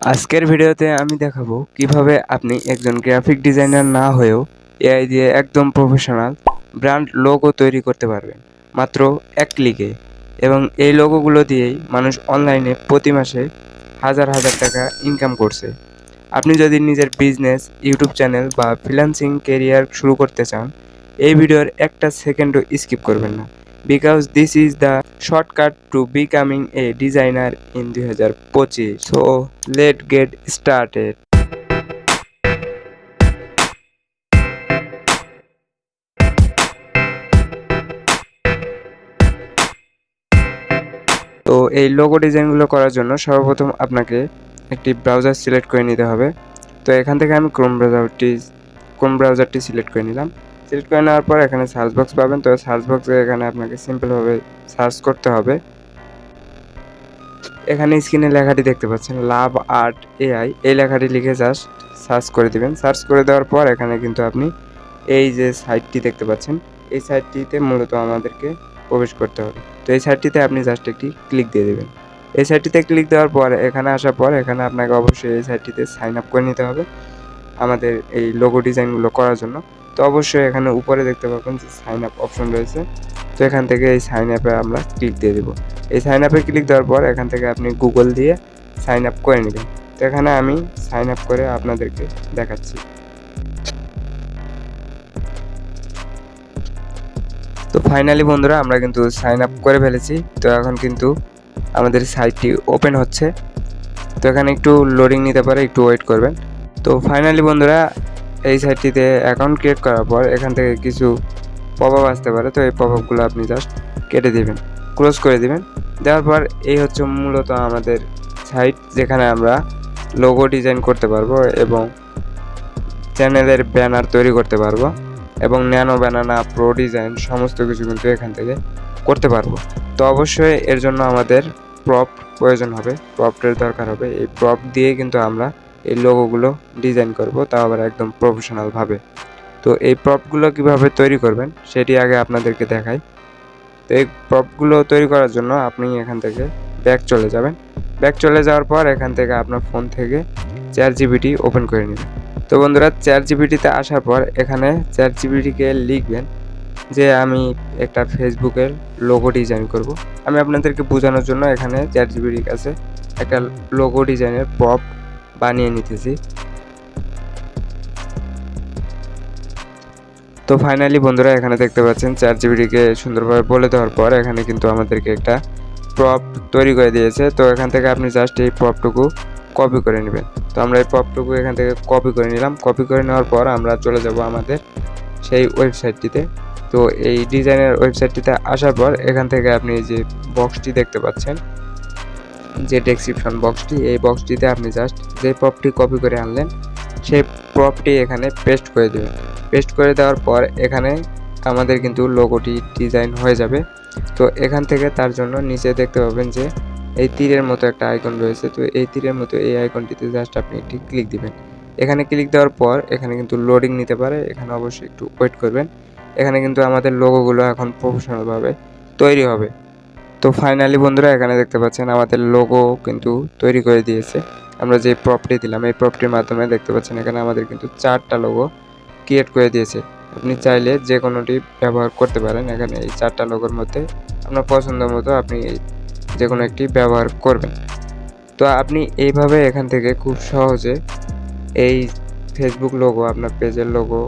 আজকের ভিডিওতে আমি দেখাবো কীভাবে আপনি একজন গ্রাফিক ডিজাইনার না হয়েও এআই দিয়ে একদম প্রফেশনাল ব্র্যান্ড লোগো তৈরি করতে পারবেন, মাত্র এক ক্লিকে এবং এই লোগোগুলো দিয়েই মানুষ অনলাইনে প্রতি মাসে হাজার হাজার টাকা ইনকাম করছে। আপনি যদি নিজের বিজনেস ইউটিউব চ্যানেল বা ফ্রিল্যান্সিং কেরিয়ার শুরু করতে চান, এই ভিডিওর একটা সেকেন্ডও স্কিপ করবেন না। Is the shortcut to becoming a designer in দুই হাজার পঁচিশ সো লেট গেট স্টার্টেড তো এই লোগো ডিজাইনগুলো করার জন্য সর্বপ্রথম আপনাকে একটি ব্রাউজার সিলেক্ট করে নিতে হবে। তো এখান থেকে আমি ক্রোম ব্রাউজারটি ক্রোম ব্রাউজারটি সিলেক্ট করে নিলাম। সিলেক্ট করে নেওয়ার পর এখানে সার্চ বক্স পাবেন। তো সার্চ বক্সে এখানে আপনাকে সিম্পলভাবে সার্চ করতে হবে। এখানে স্ক্রিনে লেখাটি দেখতে পাচ্ছেন লাভ আর্ট এআই এই লেখাটি লিখে জাস্ট সার্চ করে দিবেন। সার্চ করে দেওয়ার পর এখানে কিন্তু আপনি এই যে সাইটটি দেখতে পাচ্ছেন, এই সাইটটিতে মূলত আমাদেরকে প্রবেশ করতে হবে। তো এই সাইটটিতে আপনি জাস্ট একটি ক্লিক দিয়ে দেবেন। এই সাইটটিতে ক্লিক দেওয়ার পর, এখানে আসার পর এখানে আপনাকে অবশ্যই এই সাইটটিতে সাইন আপ করে নিতে হবে। আমাদের এই লোগো ডিজাইনগুলো করার জন্য। তো অবশ্যই এখানে উপরে দেখতে পাবেন যে সাইন আপ অপশন রয়েছে। তো এখান থেকে এই সাইন আপে আমরা ক্লিক দিয়ে দেবো। এই সাইন আপে ক্লিক দেওয়ার পর এখান থেকে আপনি গুগল দিয়ে সাইন আপ করে নেবেন। তো এখানে আমি সাইন আপ করে আপনাদেরকে দেখাচ্ছি। তো ফাইনালি বন্ধুরা, আমরা কিন্তু সাইন আপ করে ফেলেছি। তো এখন কিন্তু আমাদের সাইটটি ওপেন হচ্ছে। তো এখানে একটু লোডিং নিতে পারে, একটু ওয়েট করবেন। তো ফাইনালি বন্ধুরা এই সাইটটিতে অ্যাকাউন্ট ক্রিয়েট করার পর এখান থেকে কিছু পপ আপ আসতে পারে। তো এই পপ আপগুলো আপনি জাস্ট কেটে দিবেন ক্লোজ করে দিবেন। দেওয়ার পর এই হচ্ছে মূলত আমাদের সাইট যেখানে আমরা লোগো ডিজাইন করতে পারব এবং চ্যানেলের ব্যানার তৈরি করতে পারব এবং ন্যানো ব্যানানা প্রো ডিজাইন সমস্ত কিছু কিন্তু এখান থেকে করতে পারব। তো অবশ্যই এর জন্য আমাদের প্রপ প্রয়োজন হবে প্রপটের দরকার হবে। এই প্রপ দিয়ে কিন্তু আমরা এই লোগোগুলো ডিজাইন করব, তাও আবার একদম প্রফেশনালভাবে তো এই প্রপগুলো কীভাবে তৈরি করবেন, সেটি আগে আপনাদেরকে দেখাই। তো এই প্রপগুলো তৈরি করার জন্য আপনি এখান থেকে ব্যাক চলে যাবেন। ব্যাক চলে যাওয়ার পর এখান থেকে আপনার ফোন থেকে চার জিবিটি ওপেন করে নেবেন তো বন্ধুরা চার জিবিটিতে আসার পর এখানে চার জিবিটিকে লিখবেন যে, আমি একটা ফেসবুকের লোগো ডিজাইন করব। আমি আপনাদেরকে বোঝানোর জন্য এখানে চার জিবিটির কাছে একটা লোগো ডিজাইনের প্রপ বানিয়ে নিতেছি। তো ফাইনালি বন্ধুরা, এখানে দেখতে পাচ্ছেন চার জিবিটিকে সুন্দরভাবে বলে দেওয়ার পর এখানে কিন্তু আমাদেরকে একটা প্রপ তৈরি করে দিয়েছে। তো এখান থেকে আপনি জাস্ট এই প্রপটুকু কপি করে নেবেন। তো আমরা এই প্রপটুকু এখান থেকে কপি করে নিলাম। কপি করে নেওয়ার পর আমরা চলে যাব আমাদের সেই ওয়েবসাইটটিতে তো এই ডিজাইনের ওয়েবসাইটটিতে আসার পর এখান থেকে আপনি যে বক্সটি দেখতে পাচ্ছেন যে ডেসক্রিপশন বক্সটি এই বক্সটিতে আপনি জাস্ট যে প্রপটি কপি করে আনলেন, সেই প্রপটি এখানে পেস্ট করে দেবেন। পেস্ট করে দেওয়ার পর এখানে আমাদের কিন্তু লোগোটি ডিজাইন হয়ে যাবে। তো এখান থেকে তার জন্য নিচে দেখতে পাবেন যে এই তীরের মতো একটা আইকন রয়েছে। তো এই তীরের মতো এই আইকনটিতে জাস্ট আপনি একটি ক্লিক দিবেন। এখানে ক্লিক দেওয়ার পর এখানে কিন্তু লোডিং নিতে পারে। এখানে অবশ্যই একটু ওয়েট করবেন। এখানে কিন্তু আমাদের লোগোগুলো এখন প্রফেশনালভাবে তৈরি হবে। তো ফাইনালি বন্ধুরা এখানে দেখতে পাচ্ছেন আমাদের লোগো কিন্তু তৈরি করে দিয়েছে। আমরা যে প্রপটি দিলাম, এই প্রপটির মাধ্যমে দেখতে পাচ্ছেন এখানে আমাদের কিন্তু চারটা লোগো ক্রিয়েট করে দিয়েছে। আপনি চাইলে যে কোনোটি ব্যবহার করতে পারেন, এখানে এই চারটা লোগোর মধ্যে আপনার পছন্দ মতো আপনি যে কোনো একটি ব্যবহার করবেন। তো আপনি এইভাবে এখান থেকে খুব সহজে এই ফেসবুক লোগো আপনার পেজের লোগো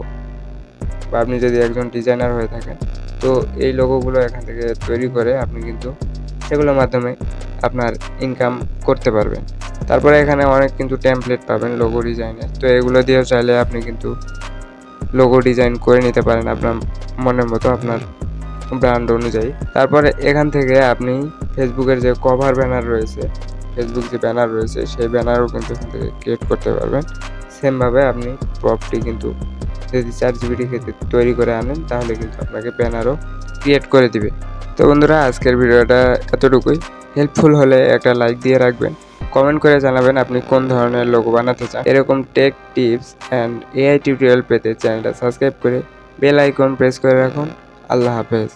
বা আপনি যদি একজন ডিজাইনার হয়ে থাকেন তো এই লোগোগুলো এখান থেকে তৈরি করে আপনি কিন্তু সেগুলোর মাধ্যমে আপনার ইনকাম করতে পারবেন। তারপরে এখানে অনেক কিন্তু টেমপ্লেট পাবেন লোগো ডিজাইনের তো এগুলো দিয়েও চাইলে আপনি কিন্তু লোগো ডিজাইন করে নিতে পারেন আপনার মনের মতো আপনার ব্র্যান্ড অনুযায়ী। তারপরে এখান থেকে আপনি ফেসবুকের যে কভার ব্যানার রয়েছে ফেসবুক যে ব্যানার রয়েছে, সেই ব্যানারও কিন্তু এখান থেকে ক্রিয়েট করতে পারবেন। সেমভাবে আপনি প্রপটি কিন্তু যদি চার ক্ষেত্রে তৈরি করে আনেন, তাহলে কিন্তু আপনাকে ব্যানারও ক্রিয়েট করে দিবে। তো বন্ধুরা, আজকের ভিডিওটা এতটুকুই। হেল্পফুল হলে একটা লাইক দিয়ে রাখবেন। কমেন্ট করে জানাবেন আপনি কোন ধরনের লোগো বানাতে চান। এরকম tech tips and AI tutorial পেতে চ্যানেলটা সাবস্ক্রাইব করে বেল আইকন প্রেস করে রাখুন। আল্লাহ হাফেজ।